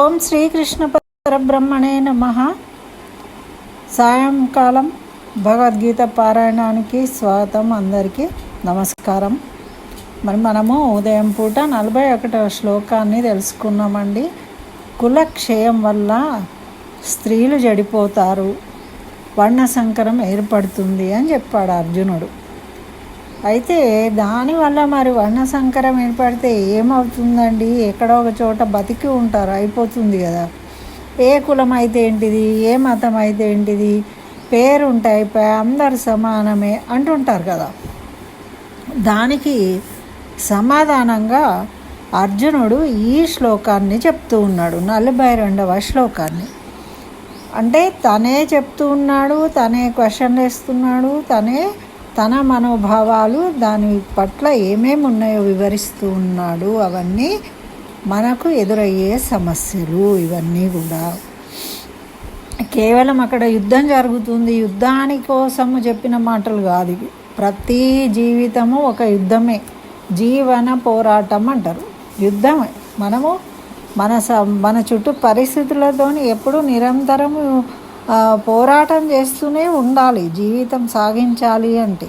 ఓం శ్రీకృష్ణ పరబ్రహ్మణే నమ. సాయంకాలం భగవద్గీత పారాయణానికి స్వాగతం అందరికీ నమస్కారం. మరి మనము ఉదయం పూట నలభై ఒకటవ శ్లోకాన్ని తెలుసుకున్నామండి. కులక్షయం వల్ల స్త్రీలు చెడిపోతారు వర్ణ సంకరం ఏర్పడుతుంది అని చెప్పాడు అర్జునుడు. అయితే దానివల్ల మరి వర్ణ సంకరం ఏర్పడితే ఏమవుతుందండి? ఎక్కడో ఒక చోట బతికి ఉంటారు అయిపోతుంది కదా. ఏ కులం అయితే ఏంటిది? ఏ మతం అయితే ఏంటిది? పేరు ఉంటాయి అందరు సమానమే అంటుంటారు కదా. దానికి సమాధానంగా అర్జునుడు ఈ శ్లోకాన్ని చెప్తూ ఉన్నాడు నలభై రెండవ శ్లోకాన్ని. అంటే తనే చెప్తూ ఉన్నాడు తనే క్వశ్చన్ వేస్తున్నాడు తనే తన మనోభావాలు దాని పట్ల ఏమేమి ఉన్నాయో వివరిస్తూ ఉన్నాడు అవన్నీ మనకు ఎదురయ్యే సమస్యలు. ఇవన్నీ కూడా కేవలం అక్కడ యుద్ధం జరుగుతుంది. యుద్ధాని కోసము చెప్పిన మాటలు కాదు ఇవి. ప్రతి జీవితము ఒక యుద్ధమే. జీవన పోరాటం అంటారు. యుద్ధమే. మనము మన స మన చుట్టూ పరిస్థితులతో ఎప్పుడు నిరంతరము పోరాటం చేస్తూనే ఉండాలి జీవితం సాగించాలి అంటే.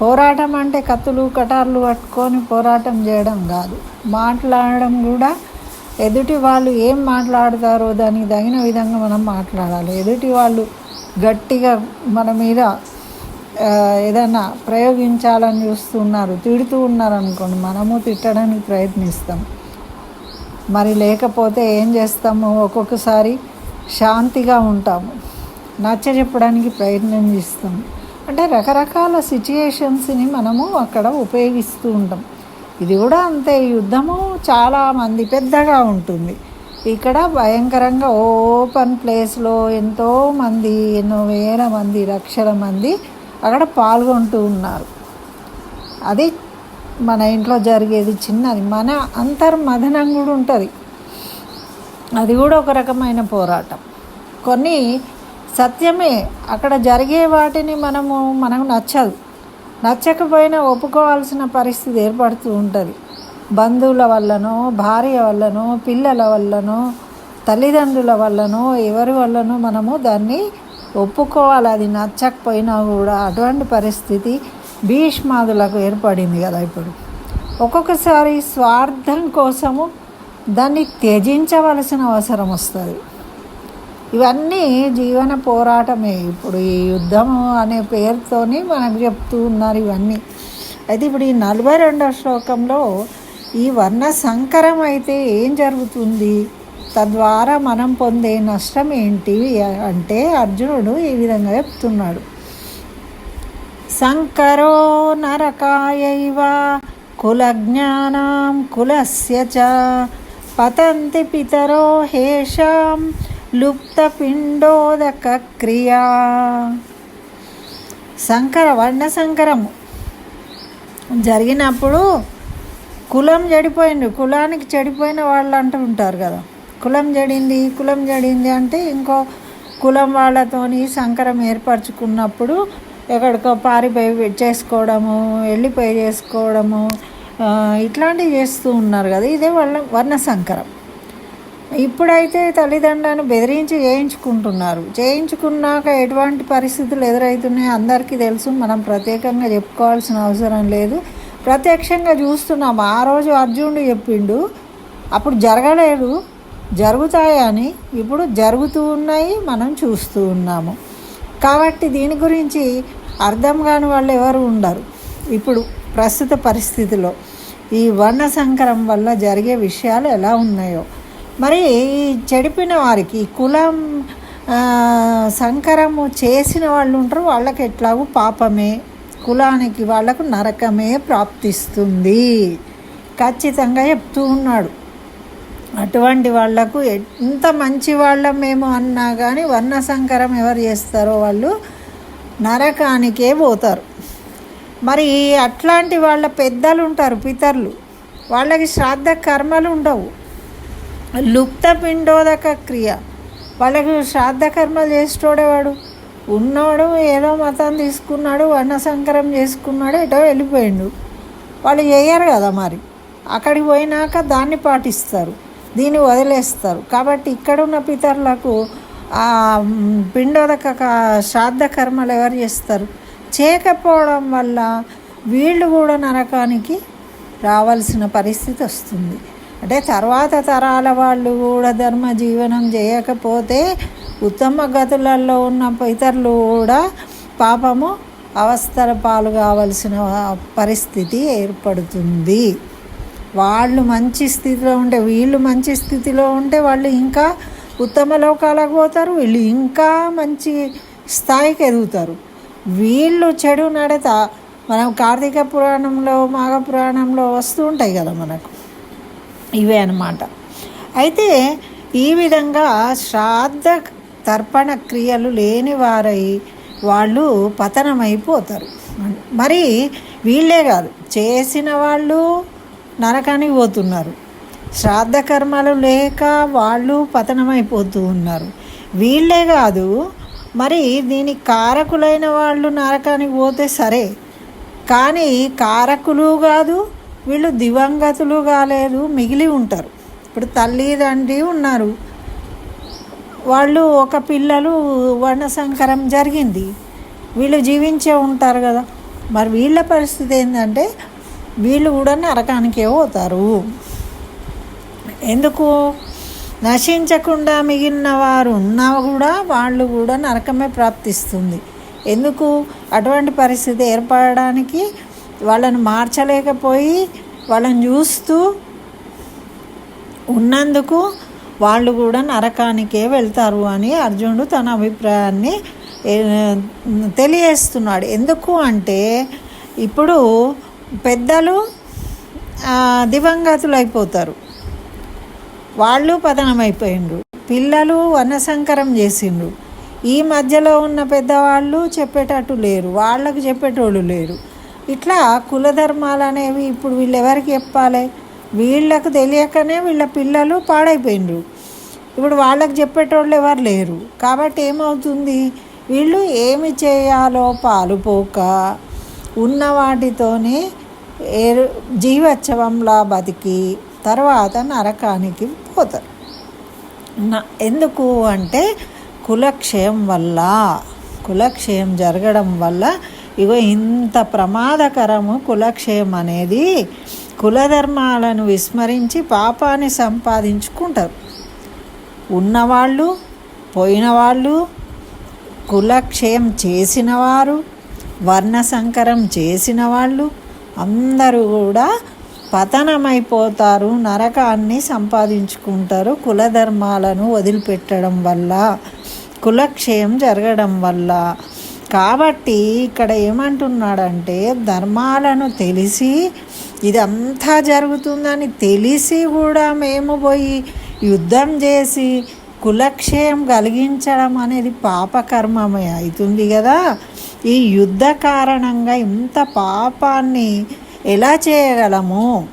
పోరాటం అంటే కత్తులు కటార్లు పట్టుకొని పోరాటం చేయడం కాదు. మాట్లాడడం కూడా ఎదుటి వాళ్ళు ఏం మాట్లాడతారో దానికి తగిన విధంగా మనం మాట్లాడాలి. ఎదుటి వాళ్ళు గట్టిగా మన మీద ఏదైనా ప్రయోగించాలని చూస్తున్నారు తిడుతూ ఉన్నారు అనుకోండి మనము తిట్టడానికి ప్రయత్నిస్తాం. మరి లేకపోతే ఏం చేస్తాము? ఒక్కొక్కసారి శాంతిగా ఉంటాము. నచ్చ చెప్పడానికి ప్రయత్నం చేస్తాం. అంటే రకరకాల సిచ్యుయేషన్స్ని మనము అక్కడ ఉపయోగిస్తూ ఉంటాం. ఇది కూడా అంతే. యుద్ధము చాలా మంది పెద్దగా ఉంటుంది. ఇక్కడ భయంకరంగా ఓపెన్ ప్లేస్లో ఎంతో మంది ఎన్నో వేల మంది లక్షల మంది అక్కడ పాల్గొంటూ ఉన్నారు. అది మన ఇంట్లో జరిగేది చిన్నది. మన అంతర్మథనం కూడా ఉంటుంది. అది కూడా ఒక రకమైన పోరాటం. కొన్ని సత్యమే అక్కడ జరిగే వాటిని మనము మనకు నచ్చదు. నచ్చకపోయినా ఒప్పుకోవాల్సిన పరిస్థితి ఏర్పడుతూ ఉంటుంది. బంధువుల వల్లనో భార్య వల్లనో పిల్లల వల్లనో తల్లిదండ్రుల వల్లనో ఎవరి వల్లనో మనము దాన్ని ఒప్పుకోవాలి. అది నచ్చకపోయినా కూడా అటువంటి పరిస్థితి భీష్మాదులకు ఏర్పడింది కదా ఇప్పుడు. ఒక్కొక్కసారి స్వార్థం కోసము దాన్ని త్యజించవలసిన అవసరం వస్తుంది. ఇవన్నీ జీవన పోరాటమే. ఇప్పుడు ఈ యుద్ధము అనే పేరుతోని మనకు చెప్తూ ఉన్నారు ఇవన్నీ. అయితే ఇప్పుడు ఈ నలభై రెండవ శ్లోకంలో ఈ వర్ణ సంకరం అయితే ఏం జరుగుతుంది? తద్వారా మనం పొందే నష్టం ఏంటి? అంటే అర్జునుడు ఈ విధంగా చెప్తున్నాడు. సంకరో నరకాయైవ కులజ్ఞానం కులస్య చ పతంతి పితరో హేషాం లుప్తపిండోదక క్రియా. సంకర వర్ణ సంకరము జరిగినప్పుడు కులం చెడిపోయింది. కులానికి చెడిపోయిన వాళ్ళు అంటూ ఉంటారు కదా. కులం జడింది కులం జడింది అంటే ఇంకో కులం వాళ్ళతోని సంకరం ఏర్పరచుకున్నప్పుడు ఎక్కడికో పారిపోయి చేసుకోవడము వెళ్ళిపోయి చేసుకోవడము ఇట్లాంటివి చేస్తూ ఉన్నారు కదా ఇదే వాళ్ళ వర్ణ సంకరం ఇప్పుడైతే తల్లిదండ్రులను బెదిరించి చేయించుకుంటున్నారు. చేయించుకున్నాక ఎటువంటి పరిస్థితులు ఎదురవుతున్నాయో అందరికీ తెలుసు మనం ప్రత్యేకంగా చెప్పుకోవాల్సిన అవసరం లేదు. ప్రత్యక్షంగా చూస్తున్నాం ఆ రోజు అర్జునుడు చెప్పిండు అప్పుడు జరగలేదు జరుగుతాయని ఇప్పుడు జరుగుతూ ఉన్నాయి మనం చూస్తూ ఉన్నాము. కాబట్టి దీని గురించి అర్థం కాని వాళ్ళు ఎవరు ఉండరు. ఇప్పుడు ప్రస్తుత పరిస్థితిలో ఈ వర్ణ సంకరం వల్ల జరిగే విషయాలు ఎలా ఉన్నాయో. మరి ఈ చెడిపిన వారికి కులం సంకరము చేసిన వాళ్ళు ఉంటారు వాళ్ళకి ఎట్లాగూ పాపమే కులానికి వాళ్ళకు నరకమే ప్రాప్తిస్తుంది. ఖచ్చితంగా చెప్తూ ఉన్నాడు. అటువంటి వాళ్ళకు ఎంత మంచి వాళ్ళం మేము అన్నా కానీ వర్ణ సంకరం ఎవరు చేస్తారో వాళ్ళు నరకానికే పోతారు. మరి అట్లాంటి వాళ్ళ పెద్దలు ఉంటారు పితరులు. వాళ్ళకి శ్రాద్ధ కర్మలు ఉండవు. లుప్త పిండోదక క్రియ. వాళ్ళకు శ్రాద్ధ కర్మలు చేసేటోడేవాడు ఉన్నాడు ఏదో మతం తీసుకున్నాడు వర్ణసంకరం చేసుకున్నాడు ఎటో వెళ్ళిపోయిండు. వాళ్ళు చేయరు కదా మరి. అక్కడికి పోయినాక దాన్ని పాటిస్తారు దీన్ని వదిలేస్తారు. కాబట్టి ఇక్కడున్న పితరులకు ఆ పిండోదక శ్రాద్ధ కర్మలు ఎవరు చేస్తారు? చేయకపోవడం వల్ల వీళ్ళు కూడా నరకానికి రావాల్సిన పరిస్థితి వస్తుంది. అంటే తర్వాత తరాల వాళ్ళు కూడా ధర్మ జీవనం చేయకపోతే ఉత్తమ గతులలో ఉన్న ఇతరులు కూడా పాపము అవస్థల పాలు కావలసిన పరిస్థితి ఏర్పడుతుంది. వాళ్ళు మంచి స్థితిలో ఉంటే వీళ్ళు మంచి స్థితిలో ఉంటే వాళ్ళు ఇంకా ఉత్తమ లోకాలకు పోతారు వీళ్ళు ఇంకా మంచి స్థాయికి ఎదుగుతారు. వీళ్ళు చెడు నడత మనం కార్తీక పురాణంలో మాఘ పురాణంలో వస్తూ ఉంటాయి కదా మనకు. ఇవే అన్నమాట. అయితే ఈ విధంగా శ్రాద్ధ తర్పణ క్రియలు లేని వారై వాళ్ళు పతనమైపోతారు. మరి వీళ్ళే కాదు చేసిన వాళ్ళు నరకానికి పోతున్నారు. శ్రాద్ధ కర్మలు లేక వాళ్ళు పతనమైపోతూ ఉన్నారు. వీళ్ళే కాదు మరి దీనికి కారకులైన వాళ్ళు నరకానికి పోతే సరే కానీ కారకులు కాదు వీళ్ళు దివంగతులు కాలేదు మిగిలి ఉంటారు. ఇప్పుడు తల్లి తండ్రి ఉన్నారు. వాళ్ళు ఒక పిల్లలు వర్ణసంకరం జరిగింది. వీళ్ళు జీవించే ఉంటారు కదా. మరి వీళ్ళ పరిస్థితి ఏంటంటే వీళ్ళు కూడా నరకానికే పోతారు. ఎందుకు? నశించకుండా మిగిలిన వారు ఉన్నా కూడా వాళ్ళు కూడా నరకమే ప్రాప్తిస్తుంది. ఎందుకు? అటువంటి పరిస్థితి ఏర్పడడానికి వాళ్ళని మార్చలేకపోయి వాళ్ళని చూస్తూ ఉన్నందుకు వాళ్ళు కూడా నరకానికే వెళ్తారు అని అర్జునుడు తన అభిప్రాయాన్ని తెలియజేస్తున్నాడు. ఎందుకు అంటే ఇప్పుడు పెద్దలు దివంగతులు అయిపోతారు వాళ్ళు పతనమైపోయిండ్రు. పిల్లలు వనసంకరం చేసిండ్రు. ఈ మధ్యలో ఉన్న పెద్దవాళ్ళు చెప్పేటట్టు లేరు. వాళ్ళకు చెప్పేటోళ్ళు లేరు. ఇట్లా కులధర్మాలు అనేవి ఇప్పుడు వీళ్ళు ఎవరికి చెప్పాలి? వీళ్ళకు తెలియకనే వీళ్ళ పిల్లలు పాడైపోయిండ్రు. ఇప్పుడు వాళ్ళకి చెప్పేటోళ్ళు ఎవరు లేరు. కాబట్టి ఏమవుతుంది? వీళ్ళు ఏమి చేయాలో పాలుపోక ఉన్న వాటితోనే జీవోత్సవంలా బతికి తర్వాత నరకానికి పోతారు నా ఎందుకు అంటే కులక్షయం వల్ల కులక్షయం జరగడం వల్ల ఇగో ఇంత ప్రమాదకరము కులక్షయం అనేది కులధర్మాలను విస్మరించి పాపాన్ని సంపాదించుకుంటారు. ఉన్నవాళ్ళు పోయిన వాళ్ళు కులక్షయం చేసినవారు వర్ణ సంకరం చేసిన వాళ్ళు అందరూ కూడా పతనమైపోతారు. నరకాన్ని సంపాదించుకుంటారు. కులధర్మాలను వదిలిపెట్టడం వల్ల కులక్షయం జరగడం వల్ల. కాబట్టి ఇక్కడ ఏమంటున్నాడంటే ధర్మాలను తెలిసి ఇదంతా జరుగుతుందని తెలిసి కూడా మేము పోయి యుద్ధం చేసి కులక్షయం కలిగించడం అనేది పాపకర్మమే అవుతుంది కదా. ఈ యుద్ధ కారణంగా ఇంత పాపాన్ని ఎలా చేయగలము?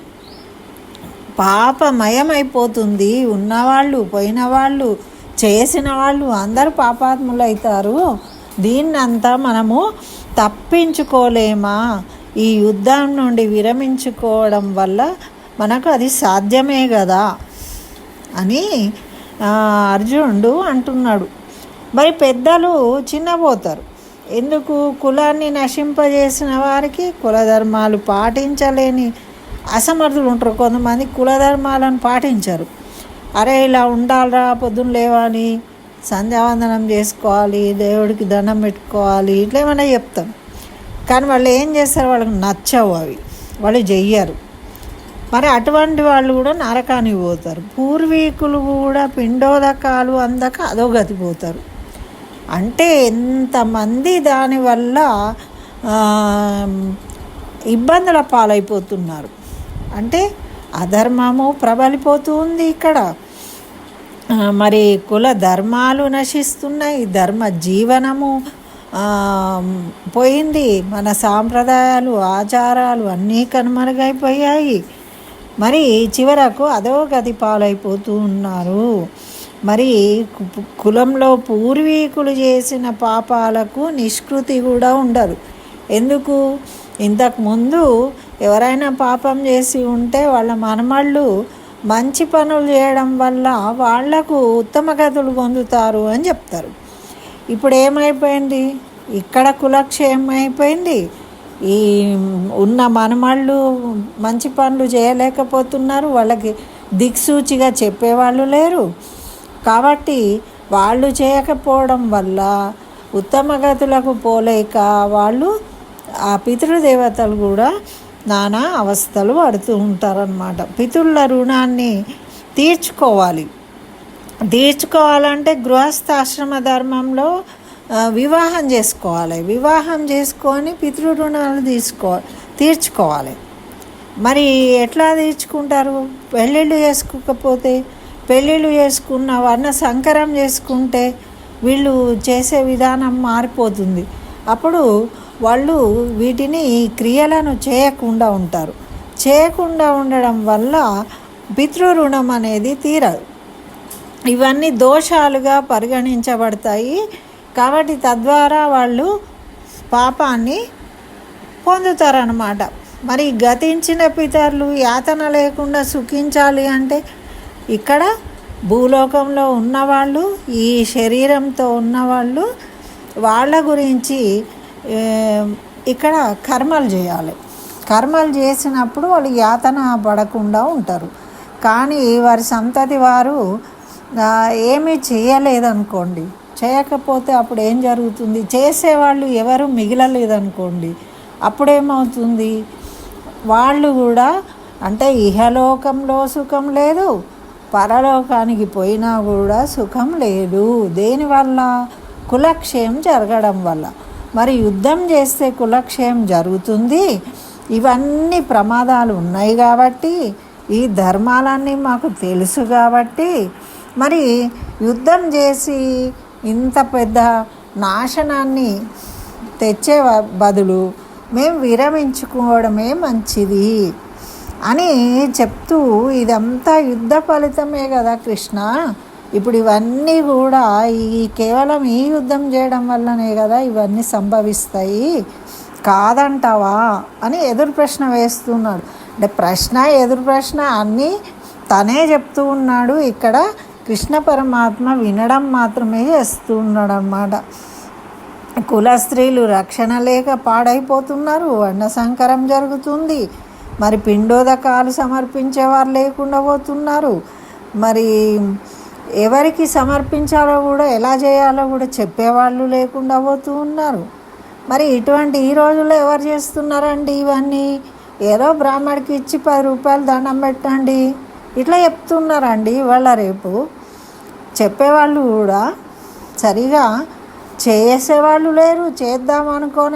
పాపమయమైపోతుంది. ఉన్నవాళ్ళు పోయిన వాళ్ళు చేసిన వాళ్ళు అందరూ పాపాత్ములు అవుతారు దీన్నంతా మనము తప్పించుకోలేమా? ఈ యుద్ధం నుండి విరమించుకోవడం వల్ల మనకు అది సాధ్యమే కదా అని అర్జునుడు అంటున్నాడు. మరి పెద్దలు చిన్నపోతారు. ఎందుకు కులాన్ని నశింపజేసిన వారికి కులధర్మాలు పాటించలేని అసమర్థులు ఉంటారు. కొంతమంది కులధర్మాలను పాటించరు. అరే ఇలా ఉండాలిరా పొద్దున్న లేవని సంధ్యావందనం చేసుకోవాలి దేవుడికి దండం పెట్టుకోవాలి ఇట్లా ఏమైనా చెప్తాం కానీ వాళ్ళు ఏం చేస్తారు? వాళ్ళకి నచ్చవు అవి. వాళ్ళు చెయ్యరు మరి అటువంటి వాళ్ళు కూడా నరకానికి పోతారు. పూర్వీకులు కూడా పిండోదకాలు అందక అధోగతి పోతారు. అంటే ఎంతమంది దానివల్ల ఇబ్బందుల పాలైపోతున్నారు. అంటే అధర్మము ప్రబలిపోతూ ఉంది ఇక్కడ మరి కుల ధర్మాలు నశిస్తున్నాయి ధర్మ జీవనము పోయింది. మన సాంప్రదాయాలు ఆచారాలు అన్నీ కనుమరుగైపోయాయి. మరి చివరకు అదో గది పాలైపోతూ ఉన్నారు మరి కులంలో పూర్వీకులు చేసిన పాపాలకు నిష్కృతి కూడా ఉండదు. ఎందుకు? ఇంతకుముందు ఎవరైనా పాపం చేసి ఉంటే వాళ్ళ మనమళ్ళు మంచి పనులు చేయడం వల్ల వాళ్ళకు ఉత్తమ గతులు పొందుతారు అని చెప్తారు. ఇప్పుడు ఏమైపోయింది? ఇక్కడ కులక్షేమం అయిపోయింది. ఈ ఉన్న మనమళ్ళు మంచి పనులు చేయలేకపోతున్నారు. వాళ్ళకి దిక్సూచిగా చెప్పేవాళ్ళు లేరు. కాబట్టి వాళ్ళు చేయకపోవడం వల్ల ఉత్తమ గతులకు పోలేక వాళ్ళు ఆ పితృదేవతలు కూడా నానా అవస్థలు పడుతూ ఉంటారనమాట పితృల రుణాన్ని తీర్చుకోవాలి. తీర్చుకోవాలంటే గృహస్థాశ్రమ ధర్మంలో వివాహం చేసుకోవాలి. వివాహం చేసుకొని పితృ రుణాలు తీసుకో తీర్చుకోవాలి. మరి ఎట్లా తీర్చుకుంటారు? పెళ్ళిళ్ళు చేసుకోకపోతే పెళ్ళిళ్ళు చేసుకున్న వర్ణ సంకరం చేసుకుంటే వీళ్ళు చేసే విధానం మారిపోతుంది. అప్పుడు వాళ్ళు వీటిని క్రియలను చేయకుండా ఉంటారు. చేయకుండా ఉండడం వల్ల పితృ రుణం అనేది తీరదు. ఇవన్నీ దోషాలుగా పరిగణించబడతాయి. కాబట్టి తద్వారా వాళ్ళు పాపాన్ని పొందుతారనమాట మరి గతించిన పితరులు యాతన లేకుండా సుఖించాలి అంటే ఇక్కడ భూలోకంలో ఉన్నవాళ్ళు ఈ శరీరంతో ఉన్నవాళ్ళు వాళ్ళ గురించి ఇక్కడ కర్మలు చేయాలి. కర్మలు చేసినప్పుడు వాళ్ళు యాతన పడకుండా ఉంటారు. కానీ వారి సంతతి వారు ఏమీ చేయలేదనుకోండి. చేయకపోతే అప్పుడు ఏం జరుగుతుంది? చేసేవాళ్ళు ఎవరు మిగిలలేదనుకోండి. అప్పుడేమవుతుంది? వాళ్ళు కూడా అంటే ఇహలోకంలో సుఖం లేదు పరలోకానికి పోయినా కూడా సుఖం లేదు. దేనివల్ల కులక్షయం జరగడం వల్ల. మరి యుద్ధం చేస్తే కులక్షయం జరుగుతుంది. ఇవన్నీ ప్రమాదాలు ఉన్నాయి కాబట్టి ఈ ధర్మాలన్నీ మాకు తెలుసు కాబట్టి మరి యుద్ధం చేసి ఇంత పెద్ద నాశనాన్ని తెచ్చే బదులు మేము విరమించుకోవడమే మంచిది. అని చెప్తూ ఇదంతా యుద్ధ ఫలితమే కదా కృష్ణ. ఇప్పుడు ఇవన్నీ కూడా ఈ కేవలం ఈ యుద్ధం చేయడం వల్లనే కదా ఇవన్నీ సంభవిస్తాయి. కాదంటావా అని ఎదురు ప్రశ్న వేస్తున్నాడు. అంటే ప్రశ్న ఎదురు ప్రశ్న అన్నీ తనే చెప్తూ ఉన్నాడు. ఇక్కడ కృష్ణ పరమాత్మ వినడం మాత్రమే చేస్తూ ఉన్నాడు అన్నమాట కుల స్త్రీలు రక్షణ లేక పాడైపోతున్నారు. వర్ణ సంకరం జరుగుతుంది. మరి పిండోదకాలు సమర్పించేవారు లేకుండా పోతున్నారు. మరి ఎవరికి సమర్పించాలో కూడా ఎలా చేయాలో కూడా చెప్పేవాళ్ళు లేకుండా పోతూ ఉన్నారు. మరి ఇటువంటి ఈ రోజుల్లో ఎవరు చేస్తున్నారండి ఇవన్నీ? ఏదో బ్రాహ్మడికి ఇచ్చి పది రూపాయలు దండం పెట్టండి. ఇట్లా చెప్తున్నారండి ఇవాళ రేపు. చెప్పేవాళ్ళు కూడా సరిగా చేసేవాళ్ళు లేరు. చేద్దాం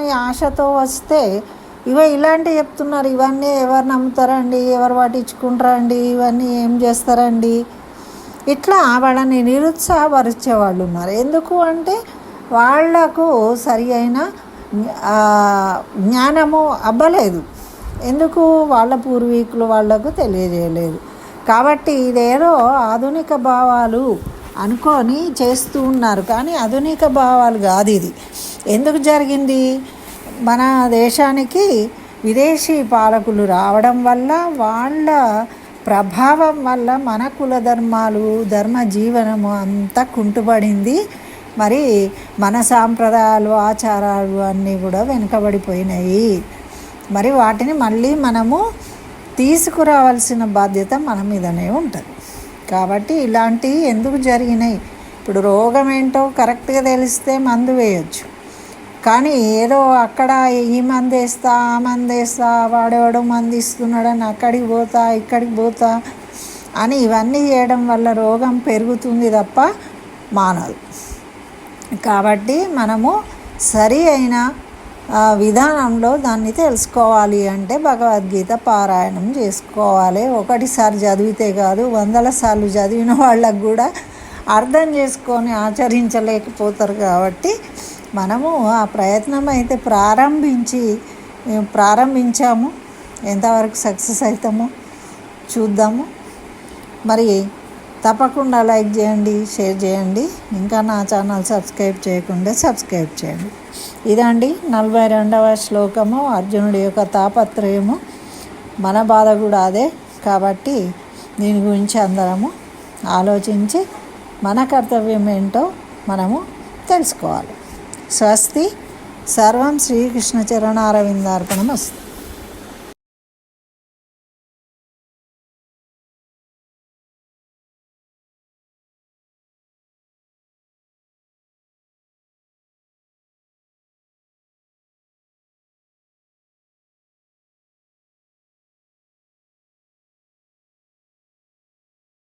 ఆశతో వస్తే ఇవ ఇలాంటివి చెప్తున్నారు. ఇవన్నీ ఎవరు నమ్ముతారండి? ఎవరు పట్టించుకుంటారండి? ఇవన్నీ ఏం చేస్తారండి? ఇట్లా వాళ్ళని నిరుత్సాహపరిచే వాళ్ళు ఉన్నారు. ఎందుకు అంటే వాళ్ళకు సరి అయిన జ్ఞానము అవ్వలేదు ఎందుకు? వాళ్ళ పూర్వీకులు వాళ్ళకు తెలియజేయలేదు. కాబట్టి ఇదేదో ఆధునిక భావాలు అనుకొని చేస్తూ ఉన్నారు. కానీ ఆధునిక భావాలు కాదు ఇది. ఎందుకు జరిగింది? మన దేశానికి విదేశీ పాలకులు రావడం వల్ల వాళ్ళ ప్రభావం వల్ల మన కుల ధర్మాలు ధర్మ జీవనము అంతా కుంటుపడింది. మరి మన సాంప్రదాయాలు ఆచారాలు అన్నీ కూడా వెనుకబడిపోయినాయి. మరి వాటిని మళ్ళీ మనము తీసుకురావాల్సిన బాధ్యత మన మీదనే ఉంటుంది. కాబట్టి ఇలాంటివి ఎందుకు జరిగినాయి? ఇప్పుడు రోగం ఏంటో కరెక్ట్గా తెలిస్తే మందు వేయొచ్చు. కానీ ఏదో అక్కడ ఈ మందేస్తా ఆ మందేస్తా వాడేవాడు మందిస్తున్నాడని అక్కడికి పోతా ఇక్కడికి పోతా అని ఇవన్నీ చేయడం వల్ల రోగం పెరుగుతుంది తప్ప మానదు. కాబట్టి మనము సరి అయిన విధానంలో దాన్ని తెలుసుకోవాలి అంటే భగవద్గీత పారాయణం చేసుకోవాలి. ఒకటిసారి చదివితే కాదు వందల సార్లు చదివిన వాళ్ళకు కూడా అర్థం చేసుకొని ఆచరించలేకపోతారు కాబట్టి మనము ఆ ప్రయత్నం అయితే ప్రారంభించి మేము ప్రారంభించాము. ఎంతవరకు సక్సెస్ అవుతామో చూద్దాము. మరి తప్పకుండా లైక్ చేయండి షేర్ చేయండి. ఇంకా నా ఛానల్ సబ్స్క్రైబ్ చేయకుండా సబ్స్క్రైబ్ చేయండి. ఇదండి నలభై రెండవ శ్లోకము అర్జునుడి యొక్క తాపత్రయము. మన బాధ కూడా అదే కాబట్టి దీని గురించి అందరము ఆలోచించి మన కర్తవ్యం ఏంటో మనము తెలుసుకోవాలి. స్వస్తి. సర్వం శ్రీకృష్ణ చరణారవిందార్పణం వస్తుంది